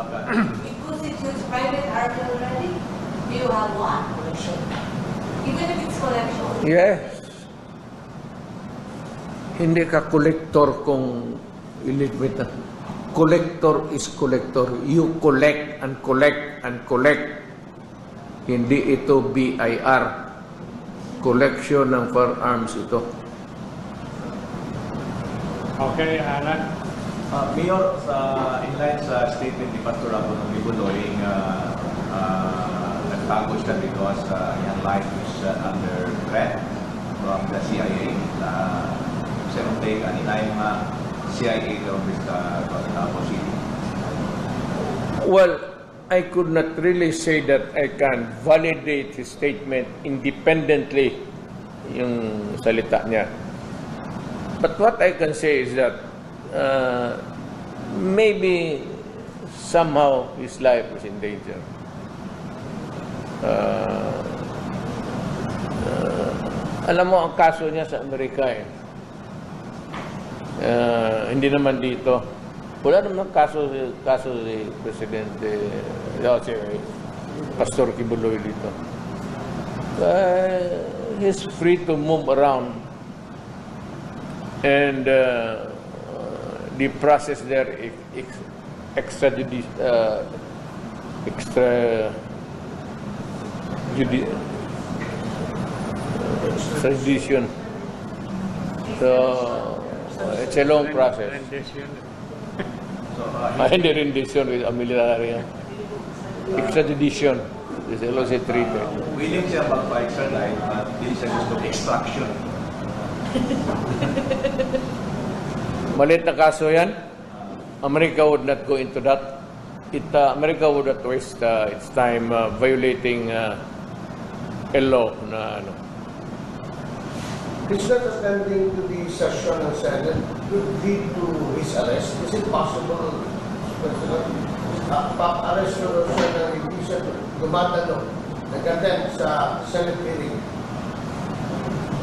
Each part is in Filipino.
It constitutes private army already. Do you have one? Even if it's collection. Yes. Hindi ka collector kung illegitimate na. Collector is collector. You collect and collect and collect. Hindi ito BIR. Collection ng firearms ito. Okay, Alan. Uh, Mayor, sa inline sa statement ni Pastor Apo ng Bibuloy, uh, uh, nagtago siya because uh, yung life is uh, under threat from the CIA. Uh, nung take, aninay mga CIA daw sa Cotabato City. Well, I could not really say that I can validate his statement independently, yung salita niya. But what I can say is that uh, maybe somehow his life is in danger. Uh, uh, alam mo, ang kaso niya sa Amerika eh. Uh, hindi naman dito. Wala naman kaso kaso si Presidente uh, si Pastor Kibuloy dito. Uh, he's free to move around and uh, the process there ex, ex, extrajudi uh, extra judi, extradition. So it's a long process. Ah, hindi rendition with a military. Extradition. Is also treated. willing siya magpa-extradite at hindi siya gusto extraction. Malit na kaso yan. America would not go into that. It, uh, America would not waste uh, its time uh, violating uh, a law na ano. He's not attending to the session ng Senate could lead to his arrest. Is it possible, President? Pa-arrest na siya ng hindi siya dumadalo, nag-attend sa Senate hearing.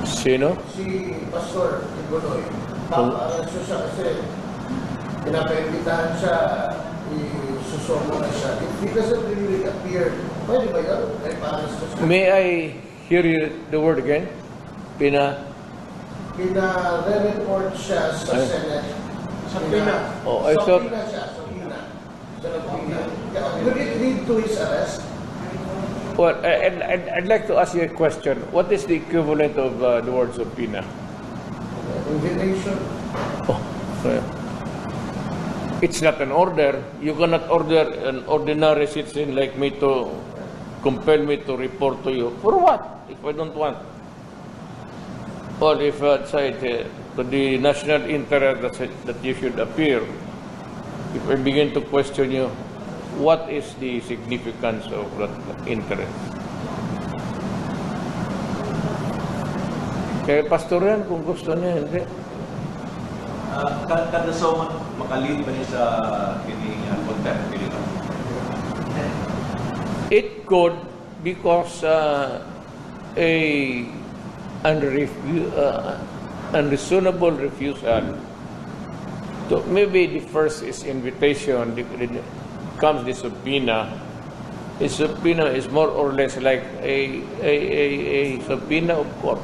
Sino? Si Pastor pa-arrest siya kasi pinapaimbitahan siya, isusomo na siya. If he doesn't really appear, pwede ba yun? Ay, pa-arrest siya. May I hear you the word again? Pina? Pina-report siya sa Ay. Senate. Sa Pina. Oh, I sa thought- Pina siya, sa Pina. Sa Pina. Could it lead to his arrest? Well, I- I'd, I'd, I'd like to ask you a question. What is the equivalent of uh, the word subpoena? Invitation? Oh, so, it's not an order. You cannot order an ordinary citizen like me to compel me to report to you. For what? If I don't want. Or if say uh, to the national interest that, that you should appear, if I begin to question you, what is the significance of that interest? Kaya pastor yan kung gusto niya, hindi. Uh, kad- kada so makalid ba niya sa kining uh, kilito? It could because uh, a unrefu- uh, unreasonable refusal. So maybe the first is invitation, the, the, comes the subpoena. A subpoena is more or less like a, a, a, a subpoena of court.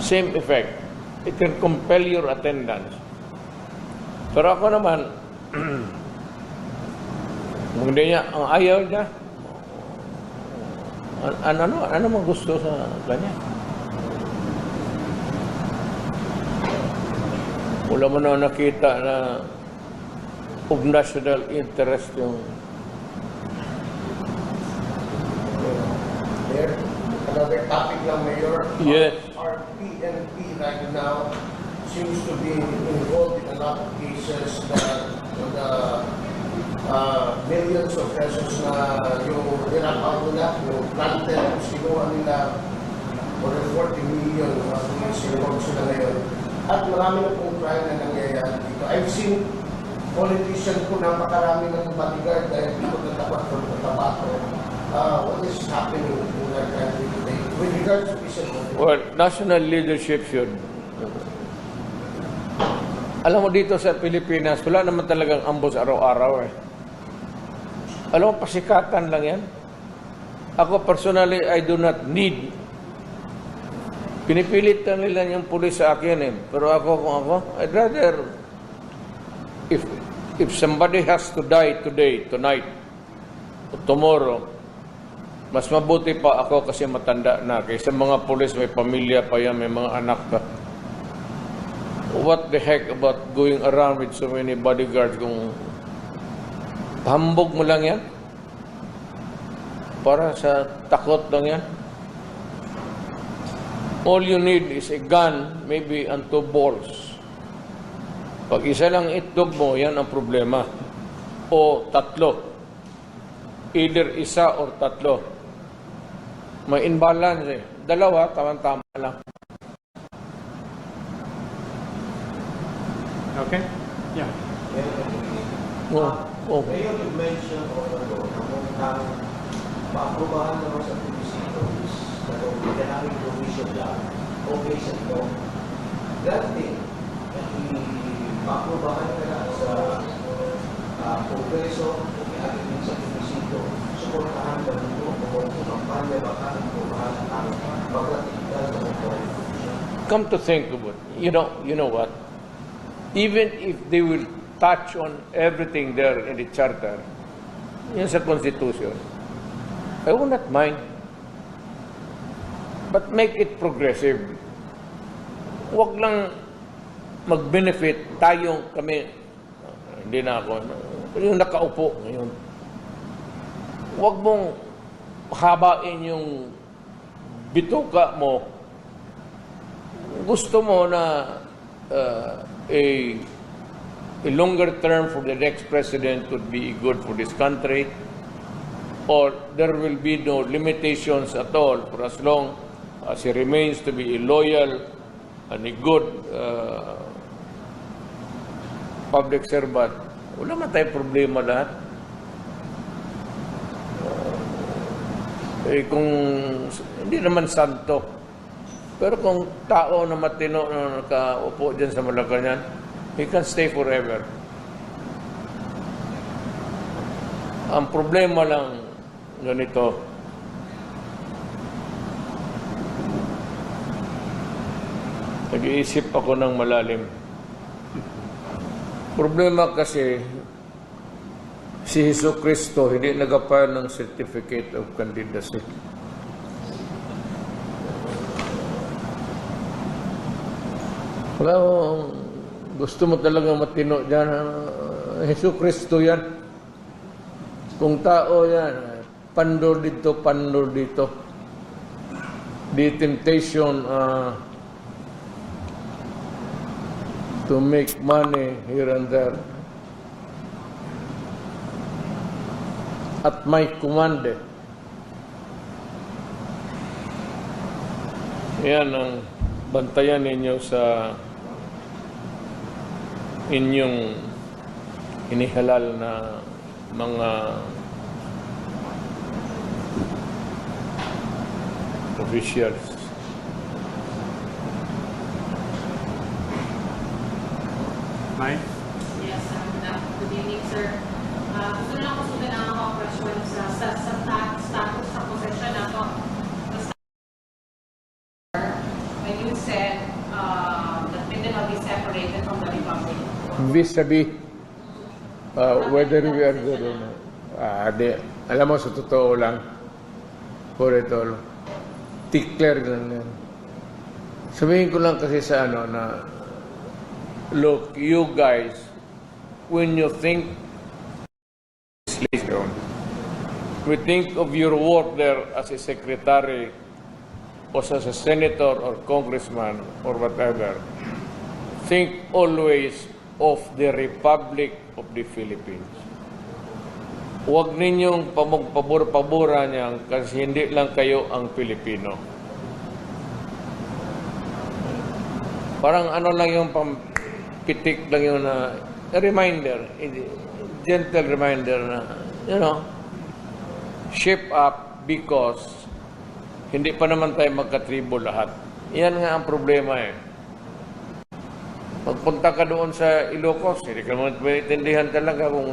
Same effect. It can compel your attendance. Pero ako naman, hindi niya, ang ayaw niya, An- ano, ano, ano mang gusto sa kanya? Wala mo na nakita na of national interest yung There. Another topic lang, Mayor. Yes. Our PNP right now seems to be involved in a lot of cases that the uh, millions of pesos na yung nirapaw nila, yung planted, sinuha nila for 40 million na sinuha sila ngayon. At marami na pong crime na nangyayari dito. I've seen politician po napakarami ng bodyguard dahil dito natapat from Cotabato. Uh, what is happening in our country with regards to peace and well, national leadership should alam mo dito sa Pilipinas, wala naman talagang ambos araw-araw eh. Alam mo, pasikatan lang yan. Ako personally, I do not need. Pinipilit lang nila yung pulis sa akin eh. Pero ako, kung ako, I'd rather, if, if somebody has to die today, tonight, or tomorrow, mas mabuti pa ako kasi matanda na. Kaysa mga pulis, may pamilya pa yan, may mga anak pa. What the heck about going around with so many bodyguards kung hambog mo lang yan? Para sa takot lang yan? All you need is a gun, maybe and two balls. Pag isa lang itlog mo, yan ang problema. O tatlo. Either isa or tatlo. May imbalance eh. Dalawa, tama-tama lang. Okay? Yeah. Oh, oh. Mayor, you mentioned also na kung ang maaprubahan naman sa munisipyo is na kung pinanaming provision lang, okay sa ito. Granted, maaprubahan ka na sa uh, Kongreso, kaya din sa munisipyo, suportahan ka nito kung kampanya baka aprubahan ang pagkatigdal sa mga Come to think of it, you know, you know what? Even if they will touch on everything there in the charter, yun sa Constitution, I will not mind. But make it progressive. Huwag lang mag-benefit tayong kami, hindi na ako, yung nakaupo ngayon. Huwag mong habain yung bituka mo gusto mo na uh, a, a longer term for the next president would be good for this country, or there will be no limitations at all for as long as he remains to be a loyal and a good uh, public servant, wala man tayong problema lahat. Eh, kung hindi naman santo, pero kung tao na matino na nakaupo dyan sa Malacanang, he can stay forever. Ang problema lang ganito, nag-iisip ako ng malalim. Problema kasi, si Heso Kristo hindi nag-apply ng certificate of candidacy. Wala gusto mo talaga matino dyan. Heso Kristo yan. Kung tao yan, pandor dito, pandor dito. The temptation uh, to make money here and there. At my command eh. Yan ang bantayan ninyo sa inyong inihalal na mga officials. Mike? Yes, good evening, sir. Uh, gusto lang ko sabihin question sa, sa, sa status sa possession na to. When you said uh, that we will be separated from the Republic. vis-a-vis uh, whether we are good or not. Ah, di, alam mo, sa totoo lang, for it all, declare lang yan. Sabihin ko lang kasi sa ano na, look, you guys, when you think we think of your work there as a secretary or as a senator or congressman or whatever think always of the Republic of the Philippines. Huwag ninyong pabor-paboran niyan kasi hindi lang kayo ang Pilipino. Parang ano lang yung pampitik lang yung na reminder, gentle reminder na, you know, shape up because hindi pa naman tayo magkatribo lahat. Yan nga ang problema eh. Magpunta ka doon sa Ilocos, hindi ka naman maintindihan talaga kung